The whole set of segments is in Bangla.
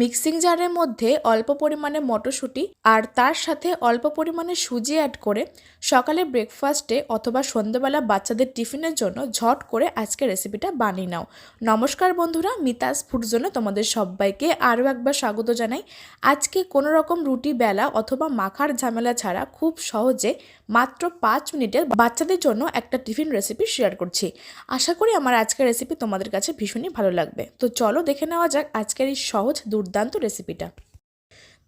মিক্সিং জারের মধ্যে অল্প পরিমাণে মটরশুঁটি আর তার সাথে অল্প পরিমাণে সুজি অ্যাড করে সকালে ব্রেকফাস্টে অথবা সন্ধ্যেবেলা বাচ্চাদের টিফিনের জন্য ঝট করে আজকে রেসিপিটা বানিয়ে নাও। নমস্কার বন্ধুরা, মিতাস ফুড জোনে তোমাদের সবাইকে আরও একবার স্বাগত জানাই। আজকে কোনো রকম রুটি বেলা অথবা মাখার ঝামেলা ছাড়া খুব সহজে মাত্র পাঁচ মিনিটে বাচ্চাদের জন্য একটা টিফিন রেসিপি শেয়ার করছি। আশা করি আমার আজকের রেসিপি তোমাদের কাছে ভীষণই ভালো লাগবে। তো চলো দেখে নেওয়া যাক আজকের এই সহজ দুর্দান্ত রেসিপিটা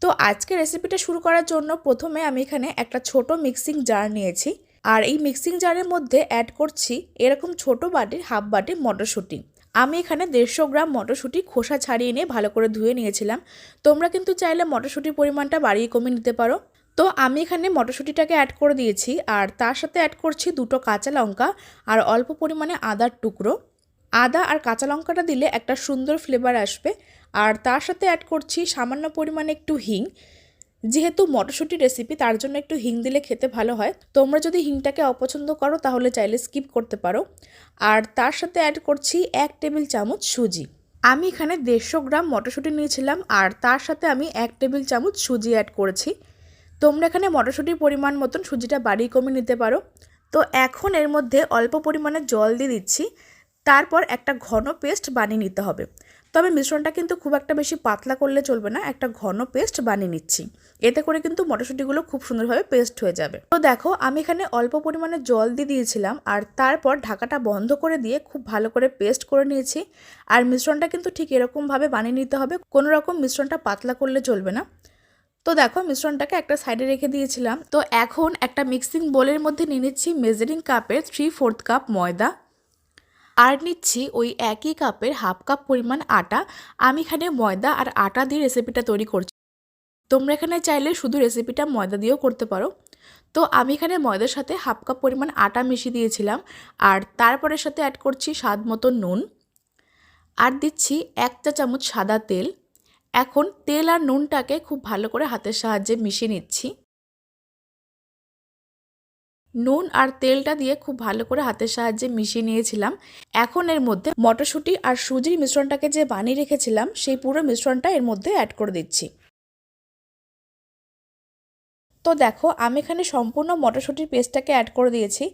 তো আজকে রেসিপিটা শুরু করার জন্য প্রথমে আমি এখানে একটা ছোট মিক্সিং জার নিয়েছি। আর এই মিক্সিং জারের মধ্যে অ্যাড করছি এরকম ছোট বাটির হাফ বাটি মটরশুঁটি। আমি এখানে দেড়শো গ্রাম মটরশুঁটি খোসা ছাড়িয়ে নিয়ে ভালো করে ধুয়ে নিয়েছিলাম। তোমরা কিন্তু চাইলে মটরশুঁটির পরিমাণটা বাড়িয়ে কমিয়ে নিতে পারো। তো আমি এখানে মটরশুঁটিটাকে অ্যাড করে দিয়েছি আর তার সাথে অ্যাড করছি দুটো কাঁচা লঙ্কা আর অল্প পরিমাণে আদার টুকরো। আদা আর কাঁচা লঙ্কাটা দিলে একটা সুন্দর ফ্লেভার আসবে। আর তার সাথে অ্যাড করছি সামান্য পরিমাণে একটু হিং। যেহেতু মটরশুঁটি রেসিপি তার জন্য একটু হিং দিলে খেতে ভালো হয়। তোমরা যদি হিংটাকে অপছন্দ করো, তাহলে চাইলে স্কিপ করতে পারো। আর তার সাথে অ্যাড করছি এক টেবিল চামচ সুজি। আমি এখানে দেড়শো গ্রাম মটরশুঁটি নিয়েছিলাম, আর তার সাথে আমি এক টেবিল চামচ সুজি অ্যাড করেছি। তোমরা এখানে মটরশুঁটির পরিমাণ মতন সুজিটা বাড়িয়ে কমিয়ে নিতে পারো। তো এখন এর মধ্যে অল্প পরিমাণে জল দিয়ে দিচ্ছি। তারপর একটা ঘন পেস্ট বানিয়ে নিতে হবে। তবে মিশ্রণটা কিন্তু খুব একটা বেশি পাতলা করলে চলবে না, একটা ঘন পেস্ট বানিয়ে নিচ্ছি। এতে করে কিন্তু মটরশুঁটিগুলো খুব সুন্দরভাবে পেস্ট হয়ে যাবে। তো দেখো, আমি এখানে অল্প পরিমাণে জল দিয়ে দিয়েছিলাম আর তারপর ঢাকাটা বন্ধ করে দিয়ে খুব ভালো করে পেস্ট করে নিয়েছি। আর মিশ্রণটা কিন্তু ঠিক এরকমভাবে বানিয়ে নিতে হবে, কোনো রকম মিশ্রণটা পাতলা করলে চলবে না। তো দেখো, মিশ্রণটাকে একটা সাইডে রেখে দিয়েছিলাম। তো এখন একটা মিক্সিং বোলের মধ্যে নিয়ে নিচ্ছি মেজারিং কাপের থ্রি ফোর্থ কাপ ময়দা। আর নিচ্ছি ওই একই কাপের হাফ কাপ পরিমাণ আটা। আমি এখানে ময়দা আর আটা দিয়ে রেসিপিটা তৈরি করছি। তোমরা এখানে চাইলে শুধু রেসিপিটা ময়দা দিয়েও করতে পারো। তো আমি এখানে ময়দার সাথে হাফ কাপ পরিমাণ আটা মিশিয়ে দিয়েছিলাম। আর তারপরের সাথে অ্যাড করছি স্বাদ মতো নুন। আর দিচ্ছি এক চা চামচ সাদা তেল। এখন তেল আর নুনটাকে খুব ভালো করে হাতের সাহায্যে মিশিয়ে নিচ্ছি। নুন আর তেলটা দিয়ে খুব ভালো করে হাতের সাহায্যে মিশিয়ে নিয়েছিলাম। এখন এর মধ্যে মটরশুঁটি আর সুজির মিশ্রণটাকে যে বানিয়ে রেখেছিলাম, সেই পুরো মিশ্রণটা এর মধ্যে অ্যাড করে দিচ্ছি। তো দেখো, আমি এখানে সম্পূর্ণ মটরশুঁটির পেস্টটাকে অ্যাড করে দিয়েছি।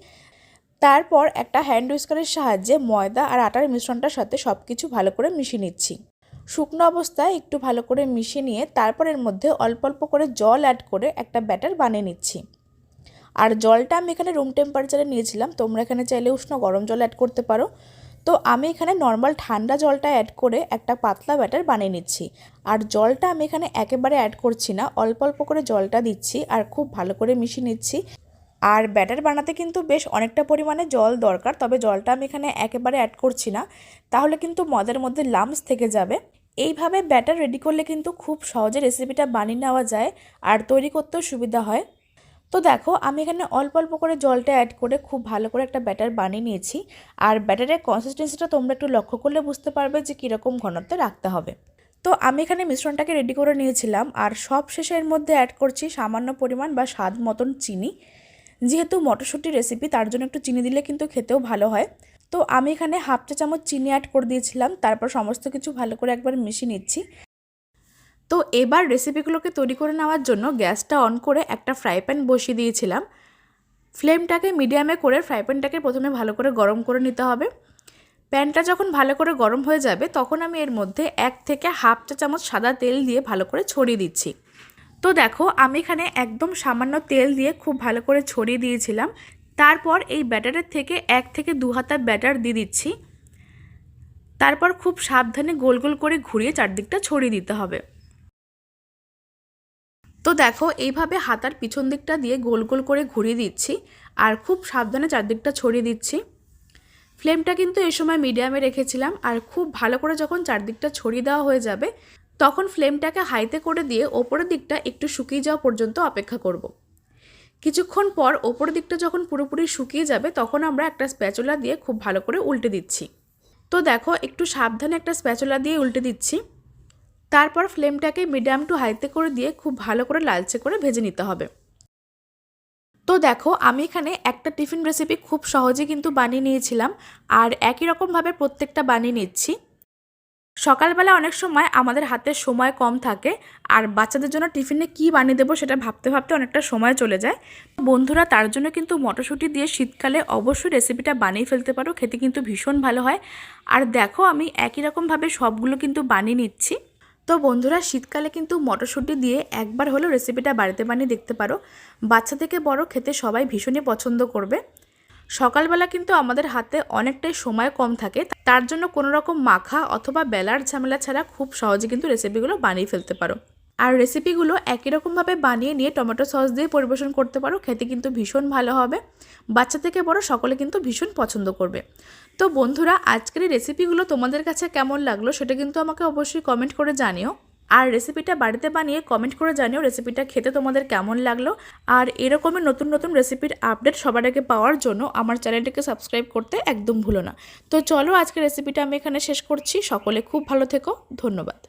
তারপর একটা হ্যান্ড উইস্কারের সাহায্যে ময়দা আর আটার মিশ্রণটার সাথে সব কিছু ভালো করে মিশিয়ে নিচ্ছি। শুকনো অবস্থায় একটু ভালো করে মিশিয়ে নিয়ে তারপর এর মধ্যে অল্প অল্প করে জল অ্যাড করে একটা ব্যাটার বানিয়ে নিচ্ছি। আর জলটা আমি এখানে রুম টেম্পারেচারে নিয়েছিলাম, তোমরা এখানে চাইলে উষ্ণ গরম জল অ্যাড করতে পারো। তো আমি এখানে নর্মাল ঠান্ডা জলটা অ্যাড করে একটা পাতলা ব্যাটার বানিয়ে নিচ্ছি। আর জলটা আমি এখানে একেবারে অ্যাড করছি না, অল্প অল্প করে জলটা দিচ্ছি আর খুব ভালো করে মিশিয়ে নিচ্ছি। আর ব্যাটার বানাতে কিন্তু বেশ অনেকটা পরিমাণে জল দরকার, তবে জলটা আমি এখানে একেবারে অ্যাড করছি না। তাহলে কিন্তু মদের মধ্যে লামস থেকে যাবে। এইভাবে ব্যাটার রেডি করলে কিন্তু খুব সহজে রেসিপিটা বানিয়ে নেওয়া যায় আর তৈরি করতেও সুবিধা হয়। তো দেখো, আমি এখানে অল্প অল্প করে জলটা অ্যাড করে খুব ভালো করে একটা ব্যাটার বানিয়ে নিয়েছি। আর ব্যাটারের কনসিস্টেন্সিটা তোমরা একটু লক্ষ্য করলে বুঝতে পারবে যে কীরকম ঘনত্বে রাখতে হবে। তো আমি এখানে মিশ্রণটাকে রেডি করে নিয়েছিলাম, আর সব শেষে এর মধ্যে অ্যাড করছি সামান্য পরিমাণ বা স্বাদ মতন চিনি। যেহেতু মটরশুঁটির রেসিপি তার জন্য একটু চিনি দিলে কিন্তু খেতেও ভালো হয়। তো আমি এখানে হাফ চা চামচ চিনি অ্যাড করে দিয়েছিলাম, তারপর সমস্ত কিছু ভালো করে একবার মিশিয়ে নিচ্ছি। তো এবার রেসিপিগুলোকে তৈরি করে নেওয়ার জন্য গ্যাসটা অন করে একটা ফ্রাই প্যান বসিয়ে দিয়েছিলাম। ফ্লেমটাকে মিডিয়ামে করে ফ্রাই প্যানটাকে প্রথমে ভালো করে গরম করে নিতে হবে। প্যানটা যখন ভালো করে গরম হয়ে যাবে, তখন আমি এর মধ্যে এক থেকে হাফ চা চামচ সাদা তেল দিয়ে ভালো করে ছড়িয়ে দিচ্ছি। তো দেখো, আমি এখানে একদম সামান্য তেল দিয়ে খুব ভালো করে ছড়িয়ে দিয়েছিলাম। তারপর এই ব্যাটারের থেকে এক থেকে দু হাতা ব্যাটার দিয়ে দিচ্ছি। তারপর খুব সাবধানে গোল গোল করে ঘুরিয়ে চারদিকটা ছড়িয়ে দিতে হবে। তো দেখো, এইভাবে হাতার পিছন দিকটা দিয়ে গোল গোল করে ঘুরিয়ে দিচ্ছি আর খুব সাবধানে চারদিকটা ছড়িয়ে দিচ্ছি। ফ্লেমটা কিন্তু এই সময় মিডিয়ামে রেখেছিলাম আর খুব ভালো করে যখন চারদিকটা ছড়িয়ে দেওয়া হয়ে যাবে, তখন ফ্লেমটাকে হাইতে করে দিয়ে ওপরের দিকটা একটু শুকিয়ে যাওয়া পর্যন্ত অপেক্ষা করব। কিছুক্ষণ পর ওপরের দিকটা যখন পুরোপুরি শুকিয়ে যাবে, তখন আমরা একটা স্প্যাচুলা দিয়ে খুব ভালো করে উল্টে দিচ্ছি। তো দেখো, একটু সাবধানে একটা স্প্যাচুলা দিয়ে উল্টে দিচ্ছি। তারপর ফ্লেমটাকে মিডিয়াম টু হাইতে করে দিয়ে খুব ভালো করে লালচে করে ভেজে নিতে হবে। তো দেখো, আমি এখানে একটা টিফিন রেসিপি খুব সহজে কিন্তু বানিয়ে নিয়েছিলাম আর একই রকমভাবে প্রত্যেকটা বানিয়ে নিচ্ছি। সকালবেলা অনেক সময় আমাদের হাতে সময় কম থাকে আর বাচ্চাদের জন্য টিফিনে কি বানিয়ে দেবো সেটা ভাবতে ভাবতে অনেকটা সময় চলে যায়। বন্ধুরা, তার জন্য কিন্তু মটরশুঁটি দিয়ে শীতকালে অবশ্যই রেসিপিটা বানিয়ে ফেলতে পারো, খেতে কিন্তু ভীষণ ভালো হয়। আর দেখো, আমি একই রকমভাবে সবগুলো কিন্তু বানিয়ে নিচ্ছি। তো বন্ধুরা, শীতকালে কিন্তু মটরশুঁটি দিয়ে একবার হলেও রেসিপিটা বাড়িতে বানিয়ে দেখতে পারো। বাচ্চা থেকে বড় খেতে সবাই ভীষণই পছন্দ করবে। সকালবেলা কিন্তু আমাদের হাতে অনেকটাই সময় কম থাকে, তার জন্য কোনো রকম মাখা অথবা বেলার ঝামেলা ছাড়া খুব সহজে কিন্তু রেসিপিগুলো বানিয়ে ফেলতে পারো। আর রেসিপিগুলো একই রকমভাবে বানিয়ে নিয়ে টমেটো সস দিয়ে পরিবেশন করতে পারো, খেতে কিন্তু ভীষণ ভালো হবে। বাচ্চা থেকে বড় সকলে কিন্তু ভীষণ পছন্দ করবে। তো বন্ধুরা, আজকের এই রেসিপিগুলো তোমাদের কাছে কেমন লাগল সেটা কিন্তু আমাকে অবশ্যই কমেন্ট করে জানিও। আর রেসিপিটা বাড়িতে বানিয়ে কমেন্ট করে জানিও রেসিপিটা খেতে তোমাদের কেমন লাগল। আর এরকমই নতুন নতুন রেসিপির আপডেট সবার আগে পাওয়ার জন্য আমার চ্যানেলটিকে সাবস্ক্রাইব করতে একদম ভুলো না। তো চলো আজকে রেসিপিটা আমি এখানে শেষ করছি। সকলে খুব ভালো থেকো। ধন্যবাদ।